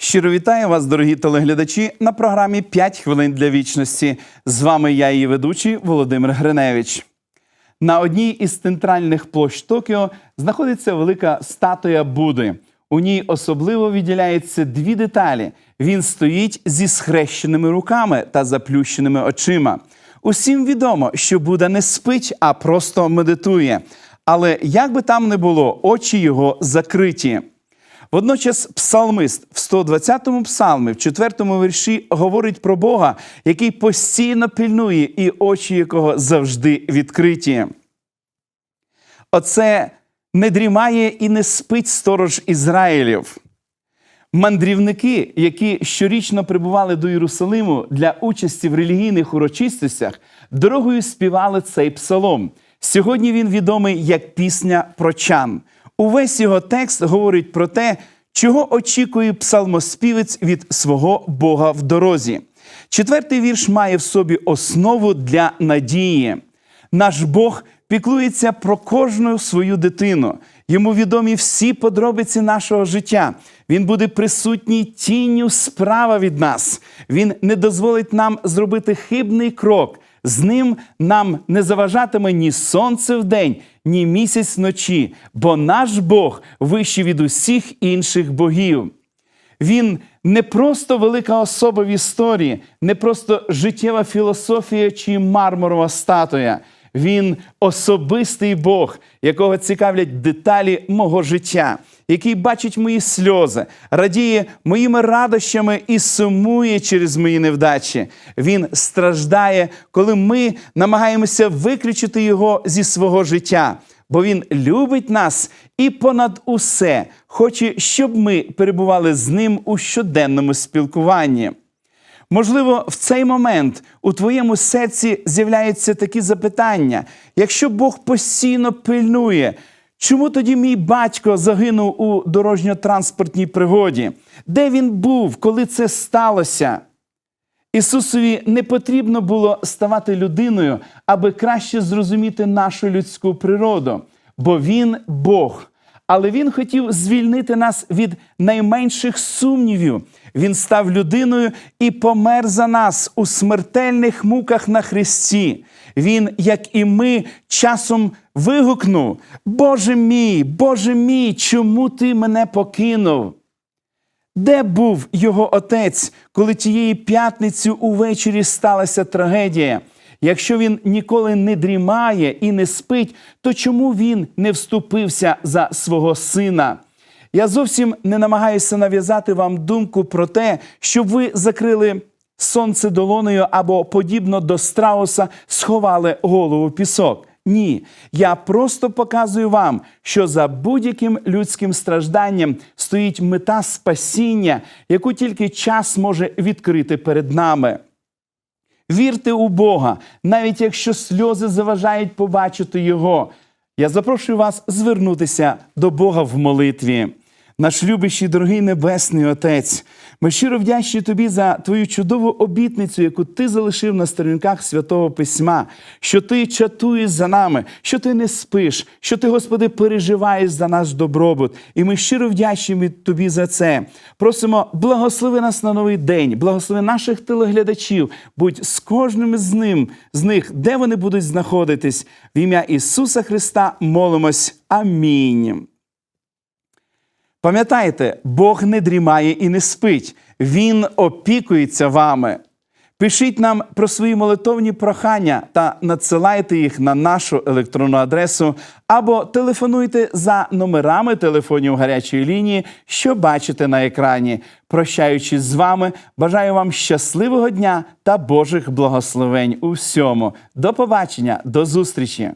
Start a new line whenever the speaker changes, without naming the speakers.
Щиро вітаю вас, дорогі телеглядачі, на програмі «5 хвилин для вічності. З вами я, її ведучий Володимир Гриневич. На одній із центральних площ Токіо знаходиться велика статуя Буди. У ній особливо відділяються дві деталі. Він стоїть зі схрещеними руками та заплющеними очима. Усім відомо, що Буда не спить, а просто медитує. Але як би там не було, очі його закриті. Водночас псалмист в 120-му псалмі, в 4-му вірші, говорить про Бога, який постійно пильнує, і очі якого завжди відкриті. Оце не дрімає і не спить сторож Ізраїлів. Мандрівники, які щорічно прибували до Єрусалиму для участі в релігійних урочистостях, дорогою співали цей псалом. Сьогодні він відомий як пісня про чан. Увесь його текст говорить про те, чого очікує псалмоспівець від свого Бога в дорозі. Четвертий вірш має в собі основу для надії. Наш Бог піклується про кожну свою дитину. Йому відомі всі подробиці нашого життя. Він буде присутній тінню справа від нас. Він не дозволить нам зробити хибний крок. З ним нам не заважатиме ні сонце вдень, ні місяць вночі, бо наш Бог вищий від усіх інших богів. Він не просто велика особа в історії, не просто життєва філософія чи мармурова статуя. Він особистий Бог, якого цікавлять деталі мого життя, який бачить мої сльози, радіє моїми радощами і сумує через мої невдачі. Він страждає, коли ми намагаємося виключити його зі свого життя. Бо він любить нас і понад усе хоче, щоб ми перебували з ним у щоденному спілкуванні. Можливо, в цей момент у твоєму серці з'являються такі запитання: якщо Бог постійно пильнує, чому тоді мій батько загинув у дорожньо-транспортній пригоді? Де він був, коли це сталося? Ісусові не потрібно було ставати людиною, аби краще зрозуміти нашу людську природу, бо Він Бог. Але Він хотів звільнити нас від найменших сумнівів. Він став людиною і помер за нас у смертельних муках на Христі. Він, як і ми, часом вигукнув: Боже мій, Боже мій, чому ти мене покинув? Де був його отець, коли тієї п'ятниці увечері сталася трагедія? Якщо він ніколи не дрімає і не спить, то чому він не вступився за свого сина? Я зовсім не намагаюся нав'язати вам думку про те, щоб ви закрили сонце долоною або, подібно до страуса, сховали голову в пісок. Ні, я просто показую вам, що за будь-яким людським стражданням стоїть мета спасіння, яку тільки час може відкрити перед нами. Вірте у Бога, навіть якщо сльози заважають побачити Його. Я запрошую вас звернутися до Бога в молитві. Наш любящий, дорогий Небесний Отець, ми щиро вдячні Тобі за Твою чудову обітницю, яку Ти залишив на сторінках Святого Письма, що Ти чатуєш за нами, що Ти не спиш, що Ти, Господи, переживаєш за наш добробут. І ми щиро вдячні Тобі за це. Просимо, благослови нас на новий день, благослови наших телеглядачів, будь з кожним з ним, з них, де вони будуть знаходитись. В ім'я Ісуса Христа молимось. Амінь. Пам'ятайте, Бог не дрімає і не спить, Він опікується вами. Пишіть нам про свої молитовні прохання та надсилайте їх на нашу електронну адресу або телефонуйте за номерами телефонів гарячої лінії, що бачите на екрані. Прощаючись з вами, бажаю вам щасливого дня та Божих благословень у всьому. До побачення, до зустрічі!